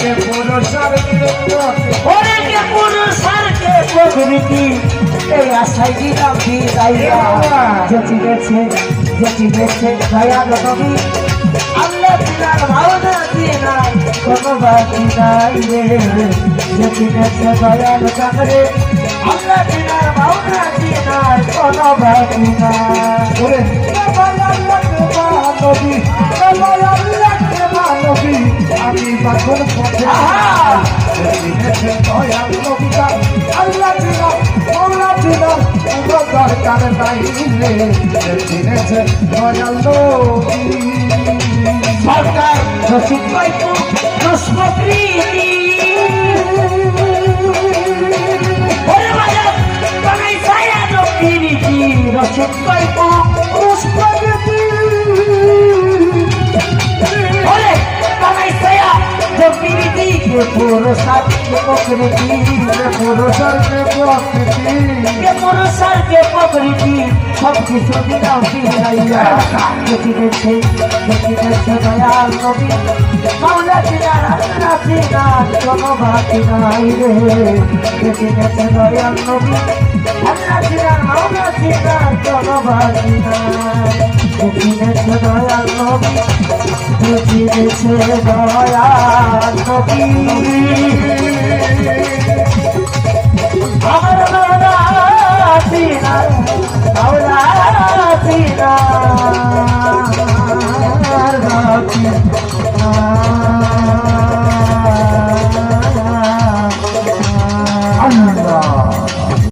কে পুরুষার ওরে কে পুরুষারকে প্রকৃতি এই আশাই দিলাম বিদাইয়া যেটি গেছে যেটি গেছে দয়াল নবী আল্লাহ দিনার ভাবনা দরকার নাই রে দিনেছে দয়াল সরকার রসিদ দক্ষিণীতি কে পুরুষার কে প্রকৃতি কে পুরুষের কে প্রকৃতি। কে পুরুষার কে প্রকৃতি সব কিছু দিলাম ফিরাইয়া। দেখি দেখছে দেখি দেখছে দয়াল নবী, মাওলা দিনার আল্লাহ দিনার কোনো বাকি নাই রে। দেখি দেখছে দয়াল নবী আল্লাহ দিনার মাওলা 拿回来